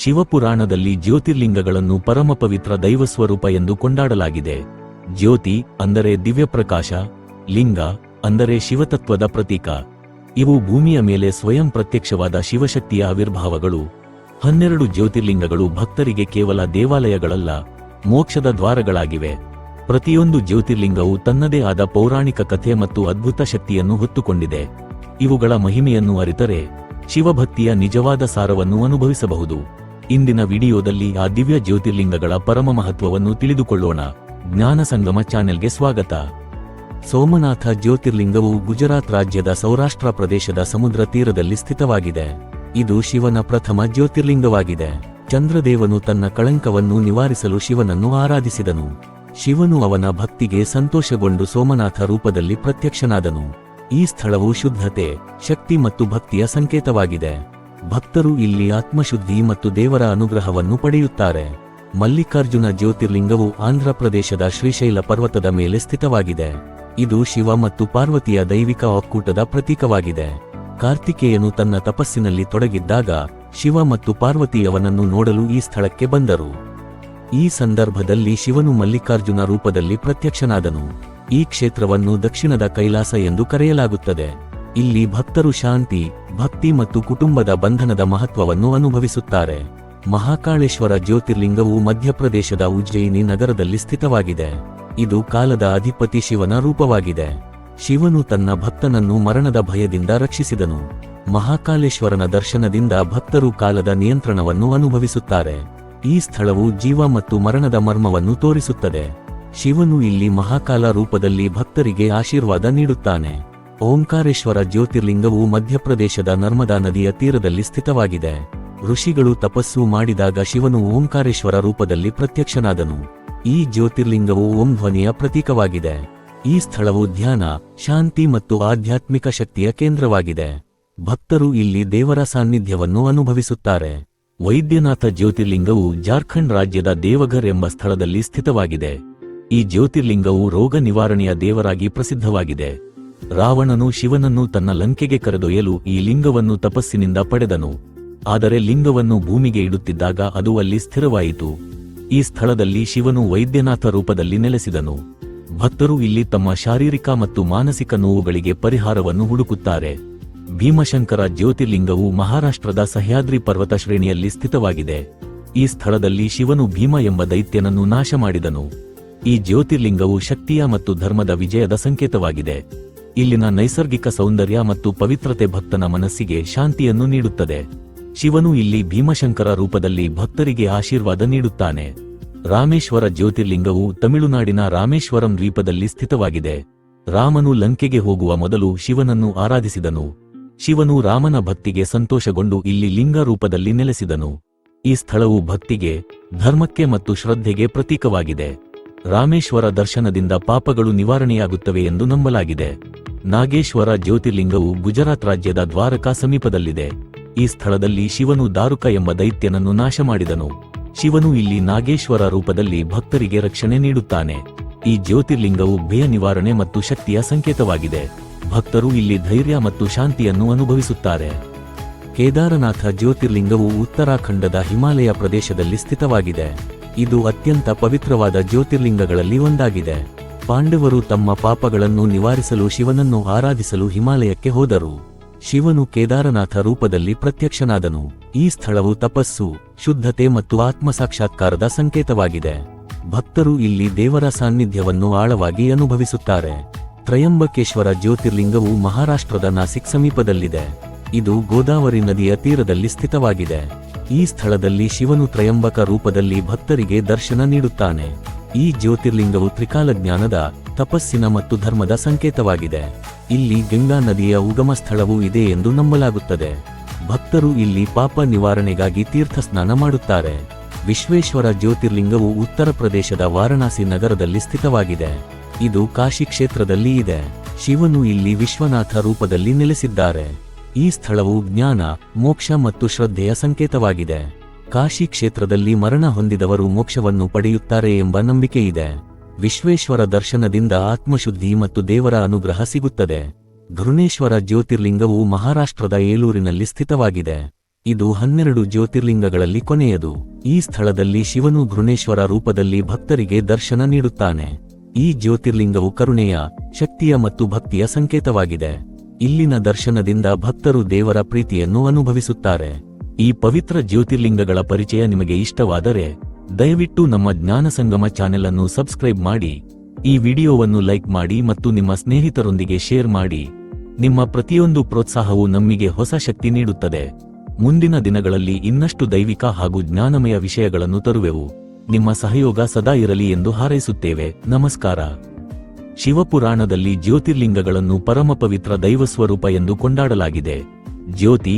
ಶಿವಪುರಾಣದಲ್ಲಿ ಜ್ಯೋತಿರ್ಲಿಂಗಗಳನ್ನು ಪರಮ ಪವಿತ್ರ ದೈವಸ್ವರೂಪ ಎಂದು ಕೊಂಡಾಡಲಾಗಿದೆ. ಜ್ಯೋತಿ ಅಂದರೆ ದಿವ್ಯಪ್ರಕಾಶ, ಲಿಂಗ ಅಂದರೆ ಶಿವತತ್ವದ ಪ್ರತೀಕ. ಇವು ಭೂಮಿಯ ಮೇಲೆ ಸ್ವಯಂ ಪ್ರತ್ಯಕ್ಷವಾದ ಶಿವಶಕ್ತಿಯ ಆವಿರ್ಭಾವಗಳು. ಹನ್ನೆರಡು ಜ್ಯೋತಿರ್ಲಿಂಗಗಳು ಭಕ್ತರಿಗೆ ಕೇವಲ ದೇವಾಲಯಗಳಲ್ಲ, ಮೋಕ್ಷದ ದ್ವಾರಗಳಾಗಿವೆ. ಪ್ರತಿಯೊಂದು ಜ್ಯೋತಿರ್ಲಿಂಗವು ತನ್ನದೇ ಆದ ಪೌರಾಣಿಕ ಕಥೆ ಮತ್ತು ಅದ್ಭುತ ಶಕ್ತಿಯನ್ನು ಹೊತ್ತುಕೊಂಡಿದೆ. ಇವುಗಳ ಮಹಿಮೆಯನ್ನು ಅರಿತರೆ, ಶಿವಭಕ್ತಿಯ ನಿಜವಾದ ಸಾರವನ್ನು ಅನುಭವಿಸಬಹುದು. ಇಂದಿನ ವಿಡಿಯೋದಲ್ಲಿ ಆ ದಿವ್ಯ ಜ್ಯೋತಿರ್ಲಿಂಗಗಳ ಪರಮ ಮಹತ್ವವನ್ನು ತಿಳಿದುಕೊಳ್ಳೋಣ. ಜ್ಞಾನ ಸಂಗಮ ಚಾನೆಲ್ಗೆ ಸ್ವಾಗತ. ಸೋಮನಾಥ ಜ್ಯೋತಿರ್ಲಿಂಗವು ಗುಜರಾತ್ ರಾಜ್ಯದ ಸೌರಾಷ್ಟ್ರ ಪ್ರದೇಶದ ಸಮುದ್ರ ತೀರದಲ್ಲಿ ಸ್ಥಿತವಾಗಿದೆ. ಇದು ಶಿವನ ಪ್ರಥಮ ಜ್ಯೋತಿರ್ಲಿಂಗವಾಗಿದೆ. ಚಂದ್ರದೇವನು ತನ್ನ ಕಳಂಕವನ್ನು ನಿವಾರಿಸಲು ಶಿವನನ್ನು ಆರಾಧಿಸಿದನು. ಶಿವನು ಅವನ ಭಕ್ತಿಗೆ ಸಂತೋಷಗೊಂಡು ಸೋಮನಾಥ ರೂಪದಲ್ಲಿ ಪ್ರತ್ಯಕ್ಷನಾದನು. ಈ ಸ್ಥಳವು ಶುದ್ಧತೆ, ಶಕ್ತಿ ಮತ್ತು ಭಕ್ತಿಯ ಸಂಕೇತವಾಗಿದೆ. ಭಕ್ತರು ಇಲ್ಲಿ ಆತ್ಮಶುದ್ಧಿ ಮತ್ತು ದೇವರ ಅನುಗ್ರಹವನ್ನು ಪಡೆಯುತ್ತಾರೆ. ಮಲ್ಲಿಕಾರ್ಜುನ ಜ್ಯೋತಿರ್ಲಿಂಗವು ಆಂಧ್ರಪ್ರದೇಶದ ಶ್ರೀಶೈಲ ಪರ್ವತದ ಮೇಲೆ ಸ್ಥಿತವಾಗಿದೆ. ಇದು ಶಿವ ಮತ್ತು ಪಾರ್ವತಿಯ ದೈವಿಕ ಒಕ್ಕೂಟದ ಪ್ರತೀಕವಾಗಿದೆ. ಕಾರ್ತಿಕೇಯನು ತನ್ನ ತಪಸ್ಸಿನಲ್ಲಿ ತೊಡಗಿದ್ದಾಗ ಶಿವ ಮತ್ತು ಪಾರ್ವತಿಯವನನ್ನು ನೋಡಲು ಈ ಸ್ಥಳಕ್ಕೆ ಬಂದರು. ಈ ಸಂದರ್ಭದಲ್ಲಿ ಶಿವನು ಮಲ್ಲಿಕಾರ್ಜುನ ರೂಪದಲ್ಲಿ ಪ್ರತ್ಯಕ್ಷನಾದನು. ಈ ಕ್ಷೇತ್ರವನ್ನು ದಕ್ಷಿಣದ ಕೈಲಾಸ ಎಂದು ಕರೆಯಲಾಗುತ್ತದೆ. ಇಲ್ಲಿ ಭಕ್ತರು ಶಾಂತಿ, ಭಕ್ತಿ ಮತ್ತು ಕುಟುಂಬದ ಬಂಧನದ ಮಹತ್ವವನ್ನು ಅನುಭವಿಸುತ್ತಾರೆ. ಮಹಾಕಾಳೇಶ್ವರ ಜ್ಯೋತಿರ್ಲಿಂಗವು ಮಧ್ಯಪ್ರದೇಶದ ಉಜ್ಜಯಿನಿ ನಗರದಲ್ಲಿ ಸ್ಥಿತವಾಗಿದೆ. ಇದು ಕಾಲದ ಅಧಿಪತಿ ಶಿವನ ರೂಪವಾಗಿದೆ. ಶಿವನು ತನ್ನ ಭಕ್ತನನ್ನು ಮರಣದ ಭಯದಿಂದ ರಕ್ಷಿಸಿದನು. ಮಹಾಕಾಲೇಶ್ವರನ ದರ್ಶನದಿಂದ ಭಕ್ತರು ಕಾಲದ ನಿಯಂತ್ರಣವನ್ನು ಅನುಭವಿಸುತ್ತಾರೆ. ಈ ಸ್ಥಳವು ಜೀವ ಮತ್ತು ಮರಣದ ಮರ್ಮವನ್ನು ತೋರಿಸುತ್ತದೆ. ಶಿವನು ಇಲ್ಲಿ ಮಹಾಕಾಲ ರೂಪದಲ್ಲಿ ಭಕ್ತರಿಗೆ ಆಶೀರ್ವಾದ ನೀಡುತ್ತಾನೆ. ಓಂಕಾರೇಶ್ವರ ಜ್ಯೋತಿರ್ಲಿಂಗವು ಮಧ್ಯಪ್ರದೇಶದ ನರ್ಮದಾ ನದಿಯ ತೀರದಲ್ಲಿ ಸ್ಥಿತವಾಗಿದೆ. ಋಷಿಗಳು ತಪಸ್ಸು ಮಾಡಿದಾಗ ಶಿವನು ಓಂಕಾರೇಶ್ವರ ರೂಪದಲ್ಲಿ ಪ್ರತ್ಯಕ್ಷನಾದನು. ಈ ಜ್ಯೋತಿರ್ಲಿಂಗವು ಓಂ ಧ್ವನಿಯ ಪ್ರತೀಕವಾಗಿದೆ. ಈ ಸ್ಥಳವು ಧ್ಯಾನ, ಶಾಂತಿ ಮತ್ತು ಆಧ್ಯಾತ್ಮಿಕ ಶಕ್ತಿಯ ಕೇಂದ್ರವಾಗಿದೆ. ಭಕ್ತರು ಇಲ್ಲಿ ದೇವರ ಸಾನ್ನಿಧ್ಯವನ್ನು ಅನುಭವಿಸುತ್ತಾರೆ. ವೈದ್ಯನಾಥ ಜ್ಯೋತಿರ್ಲಿಂಗವು ಜಾರ್ಖಂಡ್ ರಾಜ್ಯದ ದೇವಘರ್ ಎಂಬ ಸ್ಥಳದಲ್ಲಿ ಸ್ಥಿತವಾಗಿದೆ. ಈ ಜ್ಯೋತಿರ್ಲಿಂಗವು ರೋಗ ನಿವಾರಣೆಯ ದೇವರಾಗಿ ಪ್ರಸಿದ್ಧವಾಗಿದೆ. ರಾವಣನು ಶಿವನನ್ನು ತನ್ನ ಲಂಕೆಗೆ ಕರೆದೊಯ್ಯಲು ಈ ಲಿಂಗವನ್ನು ತಪಸ್ಸಿನಿಂದ ಪಡೆದನು. ಆದರೆ ಲಿಂಗವನ್ನು ಭೂಮಿಗೆ ಇಡುತ್ತಿದ್ದಾಗ ಅದು ಅಲ್ಲಿ ಸ್ಥಿರವಾಯಿತು. ಈ ಸ್ಥಳದಲ್ಲಿ ಶಿವನು ವೈದ್ಯನಾಥ ರೂಪದಲ್ಲಿ ನೆಲೆಸಿದನು. ಭಕ್ತರು ಇಲ್ಲಿ ತಮ್ಮ ಶಾರೀರಿಕ ಮತ್ತು ಮಾನಸಿಕ ನೋವುಗಳಿಗೆ ಪರಿಹಾರವನ್ನು ಹುಡುಕುತ್ತಾರೆ. ಭೀಮಶಂಕರ ಜ್ಯೋತಿರ್ಲಿಂಗವು ಮಹಾರಾಷ್ಟ್ರದ ಸಹ್ಯಾದ್ರಿ ಪರ್ವತ ಶ್ರೇಣಿಯಲ್ಲಿ ಸ್ಥಿತವಾಗಿದೆ. ಈ ಸ್ಥಳದಲ್ಲಿ ಶಿವನು ಭೀಮ ಎಂಬ ದೈತ್ಯನನ್ನು ನಾಶ ಮಾಡಿದನು. ಈ ಜ್ಯೋತಿರ್ಲಿಂಗವು ಶಕ್ತಿಯ ಮತ್ತು ಧರ್ಮದ ವಿಜಯದ ಸಂಕೇತವಾಗಿದೆ. ಇಲ್ಲಿನ ನೈಸರ್ಗಿಕ ಸೌಂದರ್ಯ ಮತ್ತು ಪವಿತ್ರತೆ ಭಕ್ತನ ಮನಸ್ಸಿಗೆ ಶಾಂತಿಯನ್ನು ನೀಡುತ್ತದೆ. ಶಿವನು ಇಲ್ಲಿ ಭೀಮಶಂಕರ ರೂಪದಲ್ಲಿ ಭಕ್ತರಿಗೆ ಆಶೀರ್ವಾದ ನೀಡುತ್ತಾನೆ. ರಾಮೇಶ್ವರ ಜ್ಯೋತಿರ್ಲಿಂಗವು ತಮಿಳುನಾಡಿನ ರಾಮೇಶ್ವರಂ ದ್ವೀಪದಲ್ಲಿ ಸ್ಥಿತವಾಗಿದೆ. ರಾಮನು ಲಂಕೆಗೆ ಹೋಗುವ ಮೊದಲು ಶಿವನನ್ನು ಆರಾಧಿಸಿದನು. ಶಿವನು ರಾಮನ ಭಕ್ತಿಗೆ ಸಂತೋಷಗೊಂಡು ಇಲ್ಲಿ ಲಿಂಗ ರೂಪದಲ್ಲಿ ನೆಲೆಸಿದನು. ಈ ಸ್ಥಳವು ಭಕ್ತಿಗೆ, ಧರ್ಮಕ್ಕೆ ಮತ್ತು ಶ್ರದ್ಧೆಗೆ ಪ್ರತೀಕವಾಗಿದೆ. ರಾಮೇಶ್ವರ ದರ್ಶನದಿಂದ ಪಾಪಗಳು ನಿವಾರಣೆಯಾಗುತ್ತವೆ ಎಂದು ನಂಬಲಾಗಿದೆ. ನಾಗೇಶ್ವರ ಜ್ಯೋತಿರ್ಲಿಂಗವು ಗುಜರಾತ್ ರಾಜ್ಯದ ದ್ವಾರಕಾ ಸಮೀಪದಲ್ಲಿದೆ. ಈ ಸ್ಥಳದಲ್ಲಿ ಶಿವನು ದಾರುಕ ಎಂಬ ದೈತ್ಯನನ್ನು ನಾಶ ಮಾಡಿದನು. ಶಿವನು ಇಲ್ಲಿ ನಾಗೇಶ್ವರ ರೂಪದಲ್ಲಿ ಭಕ್ತರಿಗೆ ರಕ್ಷಣೆ ನೀಡುತ್ತಾನೆ. ಈ ಜ್ಯೋತಿರ್ಲಿಂಗವು ಭಯ ನಿವಾರಣೆ ಮತ್ತು ಶಕ್ತಿಯ ಸಂಕೇತವಾಗಿದೆ. ಭಕ್ತರು ಇಲ್ಲಿ ಧೈರ್ಯ ಮತ್ತು ಶಾಂತಿಯನ್ನು ಅನುಭವಿಸುತ್ತಾರೆ. ಕೇದಾರನಾಥ ಜ್ಯೋತಿರ್ಲಿಂಗವು ಉತ್ತರಾಖಂಡದ ಹಿಮಾಲಯ ಪ್ರದೇಶದಲ್ಲಿ ಸ್ಥಿತವಾಗಿದೆ. ಇದು ಅತ್ಯಂತ ಪವಿತ್ರವಾದ ಜ್ಯೋತಿರ್ಲಿಂಗಗಳಲ್ಲಿ ಒಂದಾಗಿದೆ. ಪಾಂಡವರು ತಮ್ಮ ಪಾಪಗಳನ್ನು ನಿವಾರಿಸಲು ಶಿವನನ್ನು ಆರಾಧಿಸಲು ಹಿಮಾಲಯಕ್ಕೆ ಹೋದರು. ಶಿವನು ಕೇದಾರನಾಥ ರೂಪದಲ್ಲಿ ಪ್ರತ್ಯಕ್ಷನಾದನು. ಈ ಸ್ಥಳವು ತಪಸ್ಸು, ಶುದ್ಧತೆ ಮತ್ತು ಆತ್ಮಸಾಕ್ಷಾತ್ಕಾರದ ಸಂಕೇತವಾಗಿದೆ. ಭಕ್ತರು ಇಲ್ಲಿ ದೇವರ ಸಾನ್ನಿಧ್ಯವನ್ನು ಆಳವಾಗಿ ಅನುಭವಿಸುತ್ತಾರೆ. ತ್ರಯಂಬಕೇಶ್ವರ ಜ್ಯೋತಿರ್ಲಿಂಗವು ಮಹಾರಾಷ್ಟ್ರದ ನಾಸಿಕ್ ಸಮೀಪದಲ್ಲಿದೆ. ಇದು ಗೋದಾವರಿ ನದಿಯ ತೀರದಲ್ಲಿ ಸ್ಥಿತವಾಗಿದೆ. ಈ ಸ್ಥಳದಲ್ಲಿ ಶಿವನು ತ್ರಯಂಬಕ ರೂಪದಲ್ಲಿ ಭಕ್ತರಿಗೆ ದರ್ಶನ ನೀಡುತ್ತಾನೆ. ಈ ಜ್ಯೋತಿರ್ಲಿಂಗವು ತ್ರಿಕಾಲ ಜ್ಞಾನದ, ತಪಸ್ಸಿನ ಮತ್ತು ಧರ್ಮದ ಸಂಕೇತವಾಗಿದೆ. ಇಲ್ಲಿ ಗಂಗಾ ನದಿಯ ಉಗಮ ಸ್ಥಳವೂ ಇದೆ ಎಂದು ನಂಬಲಾಗುತ್ತದೆ. ಭಕ್ತರು ಇಲ್ಲಿ ಪಾಪ ನಿವಾರಣೆಗಾಗಿ ತೀರ್ಥ ಸ್ನಾನ ಮಾಡುತ್ತಾರೆ. ವಿಶ್ವೇಶ್ವರ ಜ್ಯೋತಿರ್ಲಿಂಗವು ಉತ್ತರ ಪ್ರದೇಶದ ವಾರಣಾಸಿ ನಗರದಲ್ಲಿ ಸ್ಥಿತವಾಗಿದೆ. ಇದು ಕಾಶಿ ಕ್ಷೇತ್ರದಲ್ಲಿ ಇದೆ. ಶಿವನು ಇಲ್ಲಿ ವಿಶ್ವನಾಥ ರೂಪದಲ್ಲಿ ನೆಲೆಸಿದ್ದಾರೆ. ಈ ಸ್ಥಳವು ಜ್ಞಾನ, ಮೋಕ್ಷ ಮತ್ತು ಶ್ರದ್ಧೆಯ ಸಂಕೇತವಾಗಿದೆ. ಕಾಶಿ ಕ್ಷೇತ್ರದಲ್ಲಿ ಮರಣ ಹೊಂದಿದವರು ಮೋಕ್ಷವನ್ನು ಪಡೆಯುತ್ತಾರೆ ಎಂಬ ನಂಬಿಕೆಯಿದೆ ವಿಶ್ವೇಶ್ವರ ದರ್ಶನದಿಂದ ಆತ್ಮಶುದ್ಧಿ ಮತ್ತು ದೇವರ ಅನುಗ್ರಹ ಸಿಗುತ್ತದೆ. ಘೃಣೇಶ್ವರ ಜ್ಯೋತಿರ್ಲಿಂಗವು ಮಹಾರಾಷ್ಟ್ರದ ಏಲೂರಿನಲ್ಲಿ ಸ್ಥಿತವಾಗಿದೆ. ಇದು ಹನ್ನೆರಡು ಜ್ಯೋತಿರ್ಲಿಂಗಗಳಲ್ಲಿ ಕೊನೆಯದು. ಈ ಸ್ಥಳದಲ್ಲಿ ಶಿವನು ಘೃಣೇಶ್ವರ ರೂಪದಲ್ಲಿ ಭಕ್ತರಿಗೆ ದರ್ಶನ ನೀಡುತ್ತಾನೆ. ಈ ಜ್ಯೋತಿರ್ಲಿಂಗವು ಕರುಣೆಯ, ಶಕ್ತಿಯ ಮತ್ತು ಭಕ್ತಿಯ ಸಂಕೇತವಾಗಿದೆ. ಇಲ್ಲಿನ ದರ್ಶನದಿಂದ ಭಕ್ತರು ದೇವರ ಪ್ರೀತಿಯನ್ನು ಅನುಭವಿಸುತ್ತಾರೆ. ಈ ಪವಿತ್ರ ಜ್ಯೋತಿರ್ಲಿಂಗಗಳ ಪರಿಚಯ ನಿಮಗೆ ಇಷ್ಟವಾದರೆ, ದಯವಿಟ್ಟು ನಮ್ಮ ಜ್ಞಾನ ಸಂಗಮ ಚಾನೆಲ್ ಅನ್ನು ಸಬ್ಸ್ಕ್ರೈಬ್ ಮಾಡಿ, ಈ ವಿಡಿಯೋವನ್ನು ಲೈಕ್ ಮಾಡಿ ಮತ್ತು ನಿಮ್ಮ ಸ್ನೇಹಿತರೊಂದಿಗೆ ಶೇರ್ ಮಾಡಿ. ನಿಮ್ಮ ಪ್ರತಿಯೊಂದು ಪ್ರೋತ್ಸಾಹವು ನಮ್ಮಿಗೆ ಹೊಸ ಶಕ್ತಿ ನೀಡುತ್ತದೆ. ಮುಂದಿನ ದಿನಗಳಲ್ಲಿ ಇನ್ನಷ್ಟು ದೈವಿಕ ಹಾಗೂ ಜ್ಞಾನಮಯ ವಿಷಯಗಳನ್ನು ತರುವೆವು. ನಿಮ್ಮ ಸಹಯೋಗ ಸದಾ ಇರಲಿ ಎಂದು ಹಾರೈಸುತ್ತೇವೆ. ನಮಸ್ಕಾರ. ಶಿವಪುರಾಣದಲ್ಲಿ ಜ್ಯೋತಿರ್ಲಿಂಗಗಳನ್ನು ಪರಮಪವಿತ್ರ ದೈವಸ್ವರೂಪ ಎಂದು ಕೊಂಡಾಡಲಾಗಿದೆ. ಜ್ಯೋತಿ